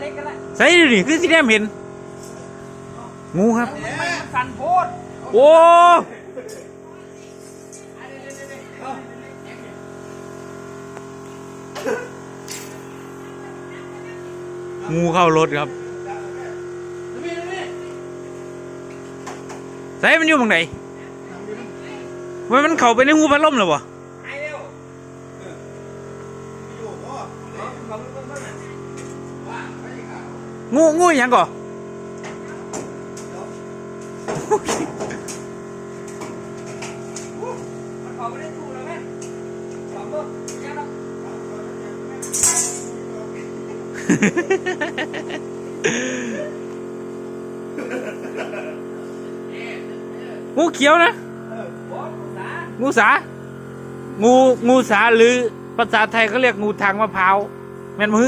เล็กก็ได้ใส่ดูดิคือสีแดงเห็น งูครับ มันสั่นโพดโอ้งูเข้ารถครับใส่มันอยู่ตรงไหนมันมันเข้าไปในหูพัดลมเหรอวะ งูงูย่างก่อมันเข้ยงูเขียวนะ งูสา งูงูสาหรือภาษาไทยเขาเรียกงูทางมะพร้าวแม่นมือ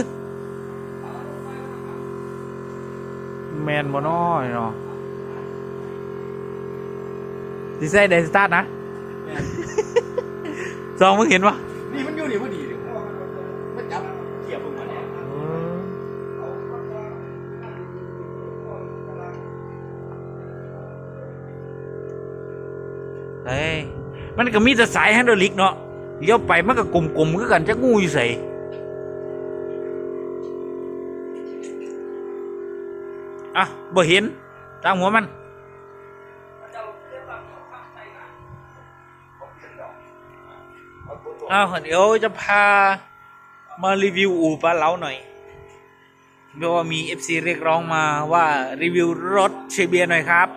แมนบ่น้อยเนาะดีไซน์เดนสตาร์ทนะสองมึงเห็นปะนี่มันอยู่นี่พอดีดิมันจับเขี่ยมึงมาเนี่ยเฮ้ยมันก็มีแต่สายแฮนดรอลิกเนาะเลี้ยวไปมันก็กลมๆคือกันจะงูอยู่ใส่ อะบ่เห็นตามหัวมันอ้าวเดี๋ยวจะพามารีวิวอู่ปลาเล้าหน่อยเพราะว่ามี FC เรียกร้องมาว่ารีวิวรถเชเบียหน่อยครับ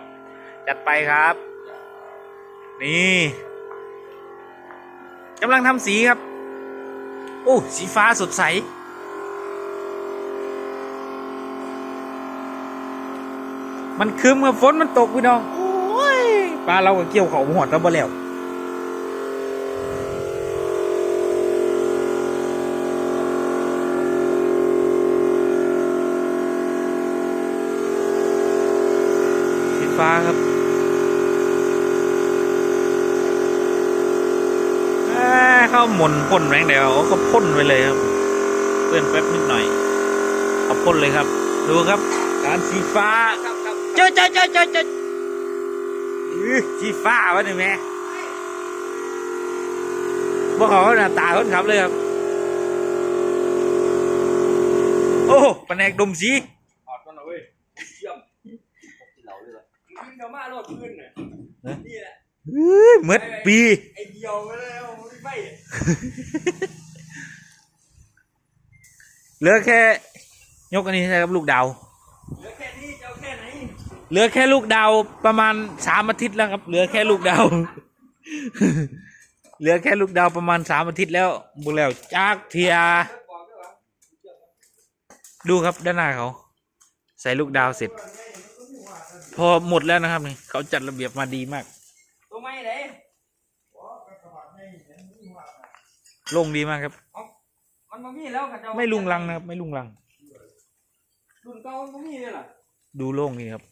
จัดไปครับ นี่กำลังทำสีครับ โอ้ สีฟ้าสดใส มันคืมกับฝนมันตกพี่น้องโอ้ยปลาเราก็เกี่ยวเขาหอดแล้วบ่แล้วสีฟ้าครับเอ้ยเข้าหมุนพ่นแรงเดียวก็พ่นไปเลยครับเพื่อนแป๊บนิดหน่อยเอาพ่นเลยครับ ดูครับ การสีฟ้าครับครับ เจ้าเจ้าเจ้าเจ้าเจ้าอื้อสีฟ้าวะนี่แม่พวกเขาหน้าตาคนขับเลยครับ โอ้แผนกดมสีถอดมันเอาเว้ยเยี่ยมขึ้นเดี๋ยวมาโลดขึ้นน่ะนี่แหละอื้อเหมือนปีไอ้เดียวไปแล้วไม่ไปเหลือแค่ ยกอันนี้ใช่ครับลูกดาว เหลือแค่ลูกดาวประมาณสามอาทิตย์แล้วครับ เหลือแค่ลูกดาว เหลือแค่ลูกดาวประมาณสามอาทิตย์แล้วบุแล้วจากเทียบอกด้วยวะดูครับด้านหน้าเขา ใส่ลูกดาวเสร็จ พอหมดแล้วนะครับนี่เขาจัดระเบียบมาดีมากตัวไม่ไหนโล่งดีมากครับ มันบ่มีแล้วค่ะเจ้าไม่ลุงลังนะครับ ไม่ลุงลังรุ่นเก่ามันบ่มีเลยล่ะดูโล่งดีครับ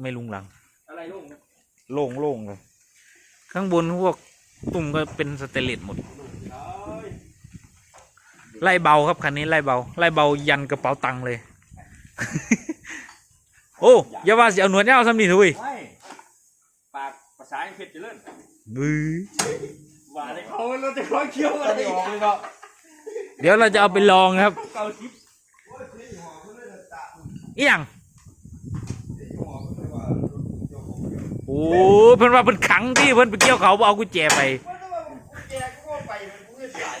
ไม่ลุงลัง อะไรลุงนะโล่งโล่งเลย ข้างบนพวกตุ่มก็เป็นสเตนเลสหมดเอ้ยไล่เบาครับคันนี้ไล่เบา ไล่เบายันกระเป๋าตังค์เลย โอ้อย่าว่าสิเอาหนวดเนี่ยเอาซ้ำนี่ทุยไม่ปากภาษาอังกฤษจะเลื่อนบื้อว่าเลยเขาเราจะคอยเคี้ยวอะไรออกเลยเนาะเดี๋ยวเราจะเอาไปลองครับเก่าทิพเอียง โอ้เพิ่นว่าเพิ่นขังที่เพิ่นไปเกี่ยวเขาบ่เอากุญแจไปแกก็ไปเป็นผู้เสียหาย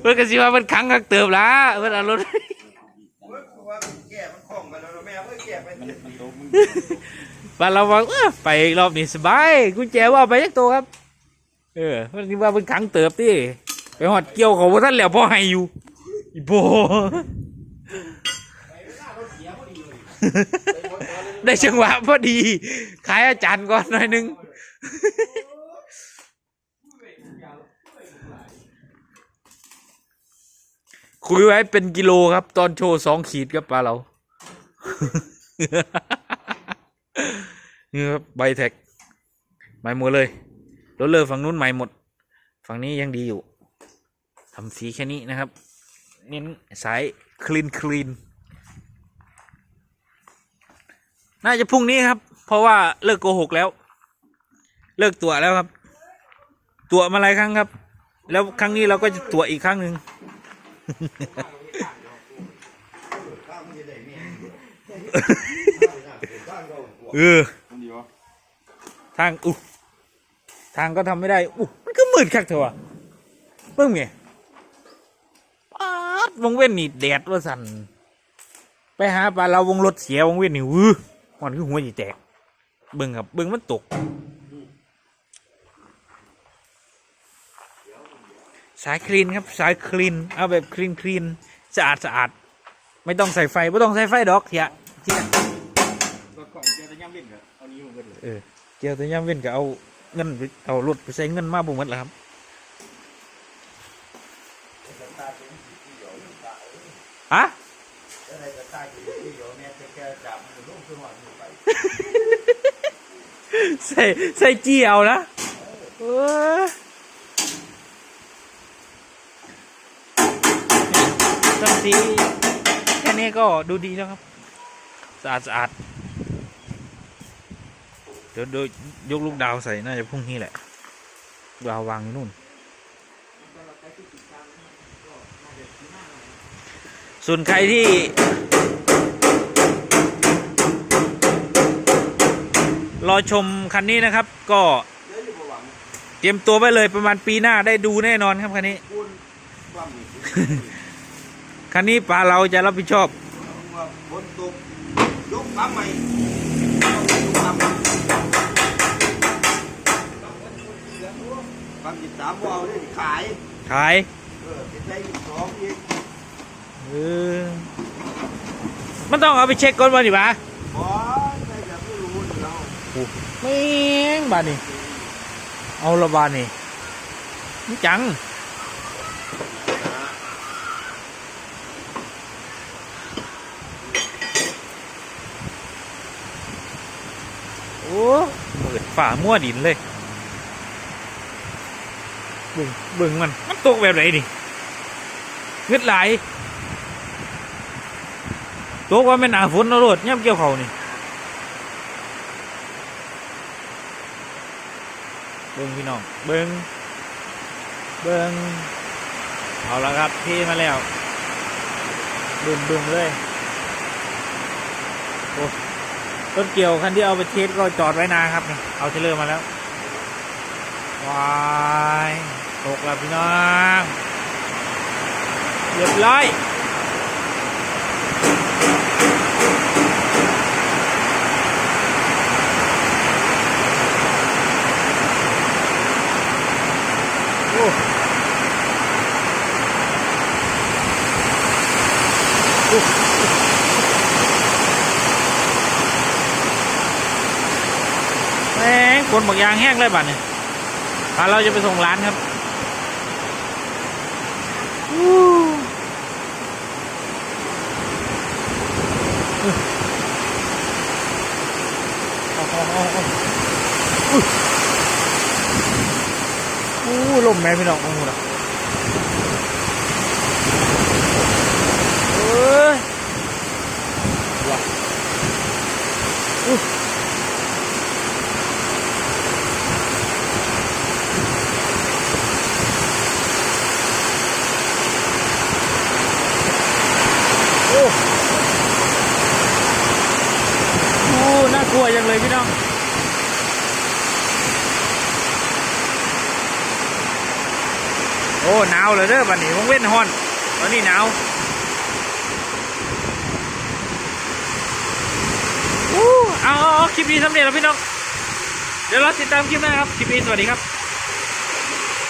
เพิ่นก็สิว่าเพิ่นขังกักเติบละเพิ่นเอารถเมื่อคือว่าแกมันคล่องกันแล้วแม่เมื่อแกไปมันมันโตมึงบ้านเราว่าเอ้อไปรอบนี้สบายกุญแจว่าเอาไปยักตัวครับ เออเพิ่นสิว่าเพิ่นขังเติบติไปหอดเกี่ยวเขาบ่ทันแล้วพ่อให้อยู่อีโบ ได้จังหวะพอดี ขายอาจารย์ก่อนหน่อยหนึง คุยไว้เป็นกิโลครับ ตอนโชว์สองขีดครับปลาเรานี่ครับใบแท็กใหม่หมดเลยรถเลยฝั่งนู้นใหม่หมด ฝั่งนี้ยังดีอยู่ทำสีแค่นี้นะครับ เน้นสายคลีนคลีน น่าจะพรุ่งนี้ครับ เพราะว่าเลิกโกหกแล้ว เลิกตัวแล้วครับ ตัวมาหลายครั้งครับ แล้วครั้งนี้เราก็จะตัวอีกครั้งหนึ่งเออทางอุ๊ทางก็ทำไม่ได้อุ๊มันก็มืดคักเถอะวะเบิ่งไงป๊าดวงเว้นนี่แดดว่าสันไปหาปลาเราวงรถเสียวงเว้นนี่วื้อ มันคือหัวจีแตก เบิ่งครับเบิ่งมันตก สายคลีนครับสายคลีนเอาแบบคลีนคลีนสะอาดสะอาดไม่ต้องใส่ไฟไม่ต้องใส่ไฟดอกเถียเถียรถกล่องเอแต่ย่ำเล่นกับเอานี้มาเบิดเลยเออเจียวแต่ย่ำเว้นก็เอาเงินเอารถไปใช้เงินมาบุหมดแล้วครับฮะอะ ใส่ใส่จี้เอานะเออสักทีแค่นี้ก็ดูดีแล้วครับ สะอาดสะอาดเดี๋ยวเดี๋ยยกลูกดาวใส่น่าจะพรุ่งนี้แหละดาววางอยู่นู่น ส่วนใครที่ อชมคันนี้นะครับ ก็เดี๋ยวอยู่ประวังเตรียมตัวไว้เลยประมาณปีหน้าได้ดูแน่นอนครับคันนี้คูณความนี่คันนี้ปลาเราจะรับผิดชอบว่าบนตกยกปั๊มใหม่ยกปั๊มปั๊มจิตสามวาวนี่ขาย ขาย เออติดใจอีกสองอีกเออมันต้องเอาไปเช็คก่อนวันนี้ปะบอสใครจะไม่รู้นี่ เราไม่งบานนี่เอาละบานนี่นี่จังโอ้เปิดฝามั่วดินเลยบิ่งบิ่งมัน มันตกแบบไหนนี่เงึดไหลตกว่าแม่นหนาฝนนะโรดย่ำเกี่ยวเขานี่ เบิ้งพี่ น้องเบิ้งเบิ้งเอาละครับพี่มาแล้วดุมดุมเลยโอ้รถเกี่ยวคันที่เอาไปเทสก็จอดไว้นานครับนี่เอาเทเลอร์มาแล้ววายตกแล้วพี่น้องเรียบร้อย แม่งคนบอกยางแห้งเลยบัดเนี่ยพาเราจะไปส่งร้านครับอู้เอาเอาเอาเอาอู้อู้ลมแม่พี่น้องโอ้โหนะ เอ้ยว้าอู้โอ้โหน่ากลัวจังเลยพี่น้องโอ้หนาวเลยเด้อบัดนี้วงเว้นฮอนตอนนี้หนาวอู้เอาเอา เอาคลิปนี้สำเร็จแล้วพี่น้อง เดี๋ยวเราติดตามคลิปหน้าครับ คลิปนี้สวัสดีครับ